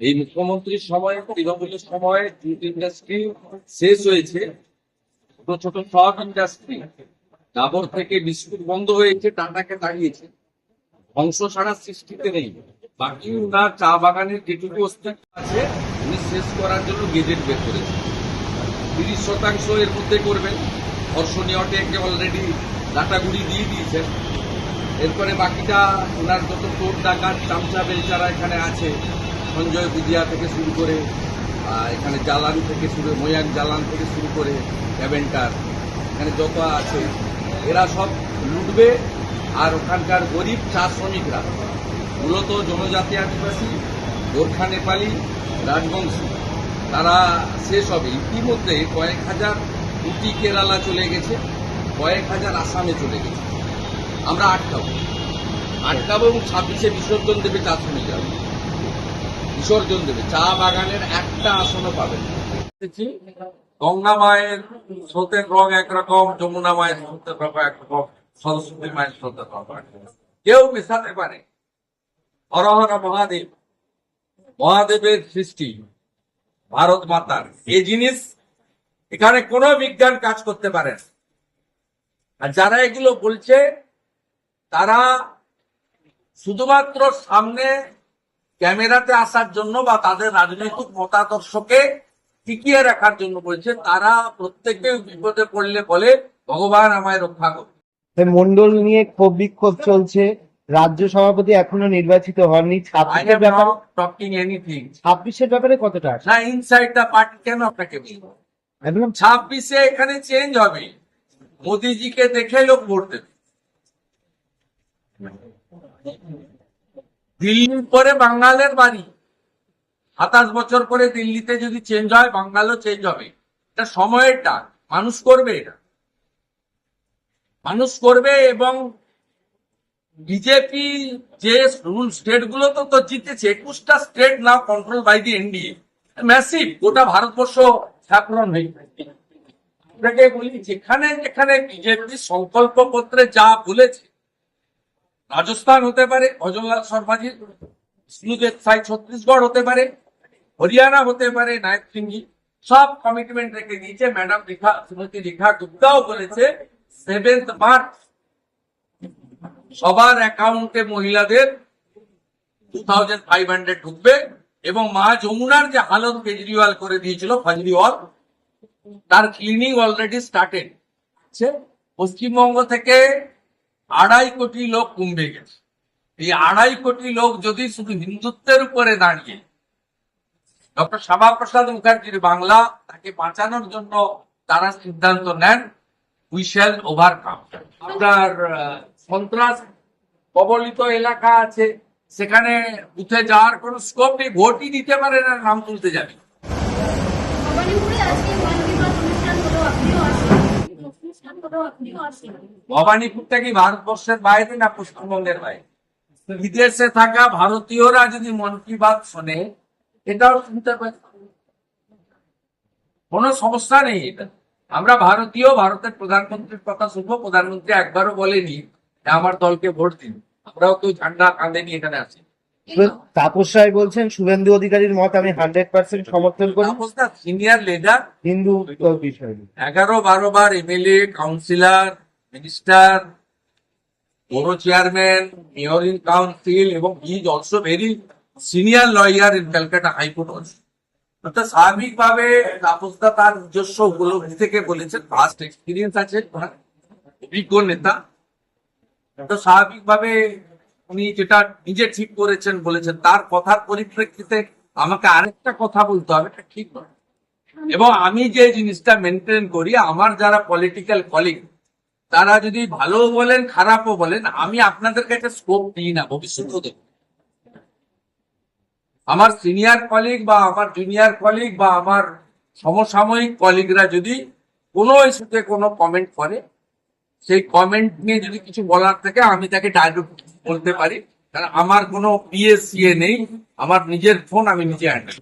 এই মুখ্যমন্ত্রীর সময়, তৃণমূলের সময় জুট ইন্ডাস্ট্রি শেষ হয়েছে। ছোট ছোট সব ইন্ডাস্ট্রি ডাবর থেকে বিস্কুট বন্ধ হয়েছে, টাটাকে দাঁড়িয়েছে। ধ্বংস ছাড়া সৃষ্টিতে নেই। বাকি উনার চা বাগানের যেটুকু অস্তিত্ব আছে, উনি শেষ করার জন্য গেজেট বের করেছেন। তিরিশ শতাংশ এর মধ্যে করবেন। ধর্ষণীয় টেকে অলরেডি ডাটাগুড়ি দিয়ে দিয়েছেন। এরপরে বাকিটা ওনার যত চোর ডাকাত, চামচা বেলচারা এখানে আছে। সঞ্জয় বুদিয়া থেকে শুরু করে এখানে জালান থেকে শুরু, ময়াক জালান থেকে শুরু করে অ্যাভেন্টার, এখানে যত আছে, এরা সব লুটবে আর ওখানকার গরিব চা শ্রমিকরা, মূলত জনজাতি আদিবাসী, গোর্খা নেপালি, রাজবংশী, তারা শেষ হবে। ইতিমধ্যে কয়েক হাজার উটি কেরালা চলে গেছে, কয়েক হাজার আসামে চলে গেছে। আমরা আটকাবো। আটকাবো এবং ছাব্বিশে বিসর্জন দেবে চা শ্রমিকরা। বিসর্জন দেবে। চা বাগানের একটা আসনও পাবে গঙ্গা মায়ের স্রোতের রং একরকম, যমুনা মায়ের স্রোতের রং একরকম, সরস্বতী মায়ের স্রোতের রং কেউ মেশাতে পারে। হর হর মহাদেব, মহাদেবের সৃষ্টি, ভারত মাতার। এই জিনিস এখানে কোনো বিজ্ঞান কাজ করতে পারে। আর যারা এগুলো বলছে, তারা শুধুমাত্র সামনে ক্যামেরাতে আসার জন্য বা তাদের রাজনৈতিক মতাদর্শকে টিকিয়ে রাখার জন্য বলছে তারা প্রত্যেকে বিপদে পড়লে বলে ভগবান আমায় রক্ষা করবে মন্ডল নিয়ে ক্ষোভ বিক্ষোভ চলছে। রাজ্য সভাপতি এখনও নির্বাচিত হননি। ছাব্বিশের ব্যাপারে টকিং এনিথিং ছাব্বিশের ব্যাপারে কতটা? না ইনসাইড দ্য পার্টি কেন আপনাকে একদম। ছাব্বিশে এখানে চেঞ্জ হবে। মোদিজিকে দেখে লোক ভোট দেবে। দিল্লির পরে বাঙ্গালের বাড়ি। সাতাশ বছর পরে দিল্লিতে যদি চেঞ্জ হয় বাঙ্গালও চেঞ্জ হবে। এটা সময়ের ডাক। মানুষ করবে এটা। মানুষ করবে এবং বিজেপি যে রুল স্টেটগুলো তো তো জিতেছে, একুশটা state now control by the NDA massive গোটা ভারতবর্ষ স্যাফরন হয়ে। আপনাকে বলি, যেখানে যেখানে বিজেপি সংকল্প পত্রে যা বলেছে রাজস্থান হতে পারে শর্মাজির বিষ্ণুদেব সাই ছত্তিশগড় হতে পারে, হরিয়ানা হতে পারে নায়ক সিংজি সব কমিটমেন্ট রেখে দিয়েছে। ম্যাডাম রেখা শ্রীমতী রেখা গুপ্তাও বলেছে সেভেন্থ মার্চ সবার অ্যাকাউন্টে মহিলাদের টু থাউজেন্ড ফাইভ হান্ড্রেড ঢুকবে এবং মা যমুনার যে হালত কেজরিওয়াল করে দিয়েছিল ফাজরিওয়াল তার ক্লিনিং অলরেডি স্টার্টেড পশ্চিমবঙ্গ থেকে আড়াই কোটি লোক কুম্ভে গেছে। এই আড়াই কোটি লোক যদি শুধু হিন্দুত্বের উপরে দাঁড়িয়ে, ডক্টর শ্যামাপ্রসাদ মুখার্জির বাংলা তাকে বাঁচানোর জন্য তারা সিদ্ধান্ত নেন উই শ্যাল ওভারকাম আপনার সন্ত্রাস কবলিত এলাকা আছে, সেখানে বুথে যাওয়ার কোনো স্কোপ নেই ভোটই দিতে পারে না, নাম তুলতে যাবে ভবানীপুরে আজকে মন কি বাত অনুষ্ঠান হলো আপনিও আসেন অনুষ্ঠান হলো আপনিও আসেন ভবানীপুরটা কি ভারতবর্ষের বাইরে না পশ্চিমবঙ্গের বাইরে? বিদেশে থাকা ভারতীয়রা যদি মন কি বাত শোনে, এটাও শুনতে পারে কোনো সমস্যা নেই এটা। আমরা ভারতীয়, ভারতের প্রধানমন্ত্রীর কথা শুনব, প্রধানমন্ত্রী একবারও বলেনি আমার দলকে ভোট দিন। আমরাও কেউ ঝান্ডা কাঁধে নিয়ে এখানে আছি তাপস রায় বলছেন শুভেন্দু অধিকারীর মত আমি হান্ড্রেড পার্সেন্ট সমর্থন করি। সিনিয়র লিডার হিন্দু বিষয় এগারো বারো বার এমএলএ কাউন্সিলর মিনিস্টার বড় চেয়ারম্যান মেয়র ইন কাউন্সিল এবং is also very senior lawyer in Calcutta high court also অর্থাৎ স্বাভাবিকভাবে তাপসদা তার নিজস্ব উপলব্ধি থেকে বলেছেন ফার্স্ট এক্সপিরিয়েন্স আছে অভিজ্ঞ নেতা। তো স্বাভাবিকভাবে উনি যেটা নিজে ঠিক করেছেন বলেছেন, তার কথার পরিপ্রেক্ষিতে আমাকে আরেকটা কথা বলতে হবে, এটা ঠিক নয়। এবং আমি যে জিনিসটা মেনটেন করি, আমার যারা পলিটিক্যাল কলিগ তারা যদি ভালো বলেন, খারাপও বলেন, আমি আপনাদের কাছে স্কোপ দিই না ভবিষ্যতেও আমার সিনিয়র কলিগ বা আমার জুনিয়র কলিগ বা আমার সমসাময়িক কলিগরা যদি কোনো ইস্যুতে কোনো কমেন্ট করে সেই কমেন্ট নিয়ে যদি কিছু বলার থাকে, আমি তাকে ডায়লগ বলতে পারি। কারণ আমার কোনো পিএসসিএ নেই। আমার নিজের ফোন আমি নিজে হ্যান্ডেল